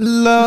Love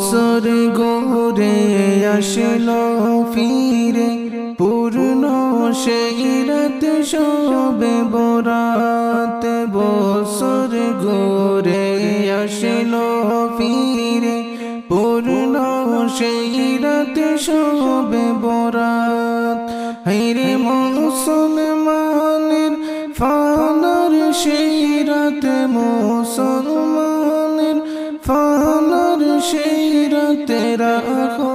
বছর গোরে আসল ফিরে, পূর্ণ সেই রাত সবে বরাত বছর গোরে আসল ফিরে, পূর্ণ সেই রাত সবে বরাত। হাইরে মুসলমানের ফানার সেই রাত, মুসলমানের ফানার সেই রাতে রাখো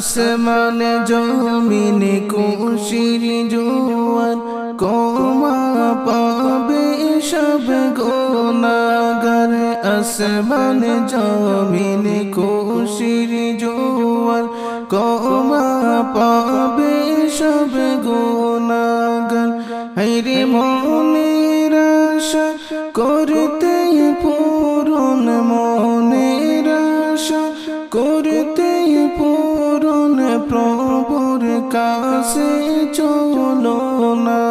আসমান জমিন কুশির জোয়ার, কমা পাবে সব গোনাগার আসমান জমিন কুশির জোয়ার, কমা পাবে সব গোনাগার প্রভুর কাছে চলো না।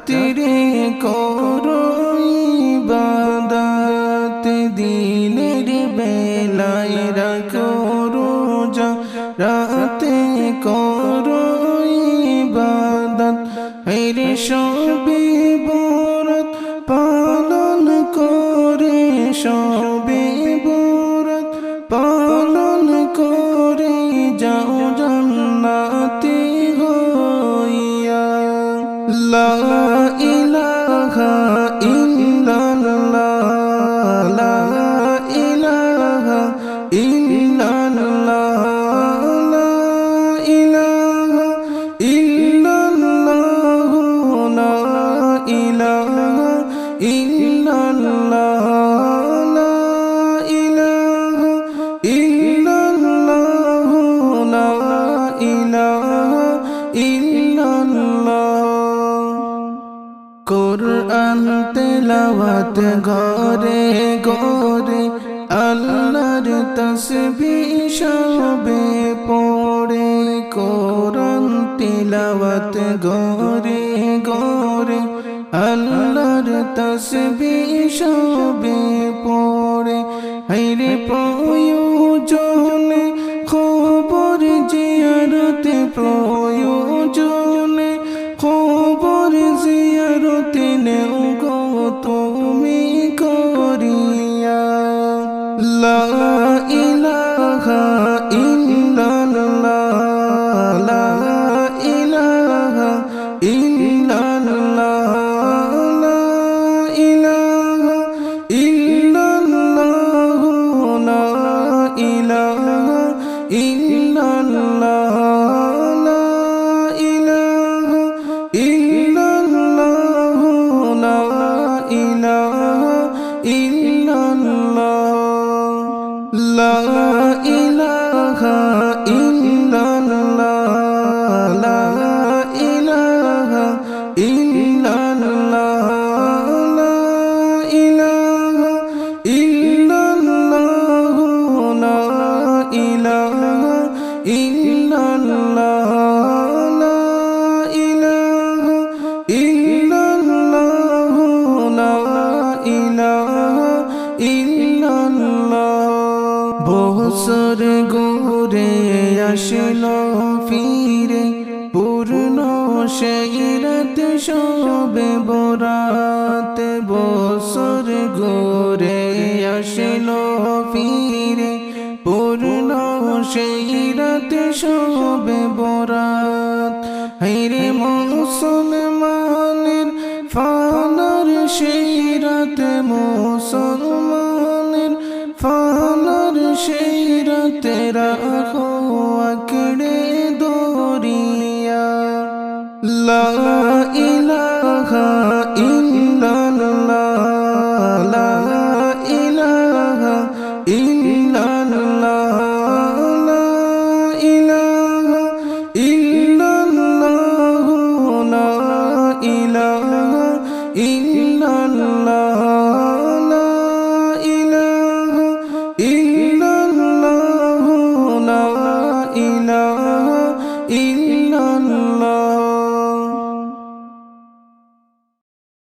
রাত্রে করো দিলের বেলায় রাখো রোজা। রাতে করো ইবাদত হেরে সবে বরত পালন করে সবে لا إله তেলাওয়াত ঘরে ঘরে আল্লাহর তসবিহ সবে পড়ে, কোরআন তেলাওয়াত ঘরে ঘরে আল্লাহর তসবিহ সবে পড়ে। হাইরে প্রয়োজনে إله বছর ঘুরে আসল ফিরে, পূর্ণ সেই রাতে সবে বরাত বছর ঘুরে আসল ফিরে, পূর্ণ সেই রাতে সবে বরাত। হেরে মুসলমানের ফানার সেই রাতে, মুসলমানের ফানার সেই